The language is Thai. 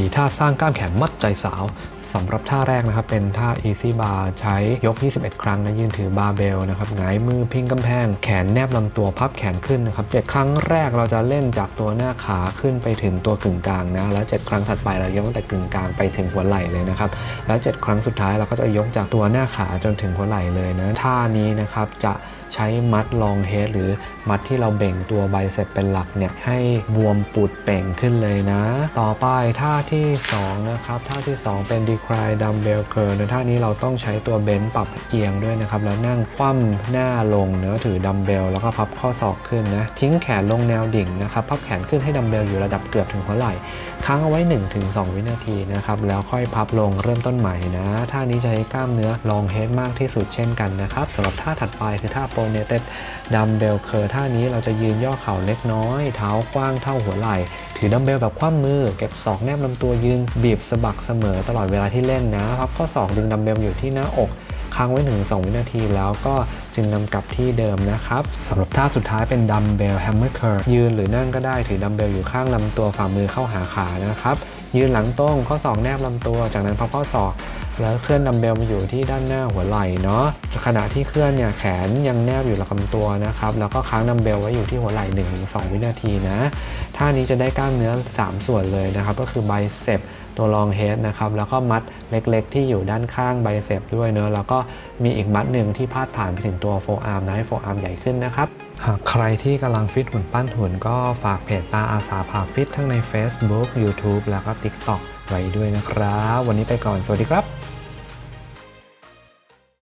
4ท่าสร้างกล้ามแขนมัดใจสาว สำหรับท่าแรกนะครับ เป็นท่า easy bar ใช้ยก 21 ครั้งนะยืนถือบาร์เบลนะครับหงายมือพิงกำแพง แขนแนบลำตัวพับแขนขึ้นนะครับ7ครั้งแรกเราจะเล่นจากตัวหน้าขาขึ้นไปถึงตัวกึ่งกลางนะ และ7ครั้งถัดไปเรายกตั้งแต่กึ่งกลางไปถึงหัวไหล่เลยนะครับ แล้ว 7 ครั้งสุดท้ายเราก็จะยกจากตัวหน้าขาจนถึงหัวไหล่เลยนะ ท่านี้นะครับจะใช้มัดลองเฮดหรือมัดที่เราเบ่งตัวไบเซปเป็นหลักเนี่ยให้บวมปูดเป่งขึ้นเลยนะ ต่อไปท่าที่ 2 นะครับ ท่าที่ 2 เป็น decline dumbbell curl ในท่านี้เราต้องใช้ตัวเบนปรับเอียงด้วยนะครับ แล้วนั่งคว่ำหน้าลงเนื้อถือดัมเบลแล้วก็พับข้อศอกขึ้นนะทิ้งแขนลงแนวดิ่งนะครับพับแขนขึ้นให้ดัมเบลอยู่ระดับเกือบถึงหัวไหล่ค้างเอาไว้ 1-2 วินาทีนะครับแล้วค่อยพับลงเริ่มต้นใหม่นะท่านี้จะใช้กล้ามเนื้อลองเฮดมากที่สุดเช่นกันนะครับสำหรับท่าถัดไปคือท่า pronated dumbbell curl ท่านี้เราจะยืนย่อเข่าเล็กน้อย เท้ากว้างเท่าหัวไหล่ ถือดัมเบลแบบคว่ำมือ เก็บศอกแนบลำตัวยืน บีบสะบักเสมอตลอดเวลาที่เล่นนะพับข้อศอกดึงดัมเบลอยู่ที่หน้าอกค้างไว้ถึง2วินาทีแล้วก็จึงนำกลับที่เดิมนะครับสำหรับท่าสุดท้ายเป็นดัมเบลแฮมเมอร์เคิร์ยืนหรือนั่งก็ได้ถือดัมเบลอยู่ข้างลำตัวฝ่ามือเข้าหาขานะครับ ยืนหลังตรงข้อศอกแนบลำตัว จากนั้นพับข้อศอก แล้วเคลื่อนดัมเบลมาอยู่ที่ด้านหน้าหัวไหล่เนาะขณะที่เคลื่อนเนี่ยแขนยังแนบอยู่หลังลำตัวนะครับแล้วก็ค้างดัมเบลไว้อยู่ที่หัวไหล่1-2 วินาทีนะท่านี้จะได้กล้ามเนื้อ 3 ส่วนเลยนะครับก็คือไบเซปตัวรองเฮดนะครับแล้วก็มัดเล็กๆ ที่อยู่ด้านข้างไบเซปด้วยเนอะแล้วก็มีอีกมัดหนึ่งที่พาดผ่านไปถึงตัวโฟอาร์มนะให้โฟอาร์มใหญ่ขึ้นนะครับหากใครที่กำลังฟิตหุ่นปั้นหุ่นก็ฝากเพจตาอาสาพาฟิตทั้งใน Facebook YouTube แล้วก็ TikTok ไว้ด้วยนะครับ วันนี้ไปก่อน สวัสดีครับ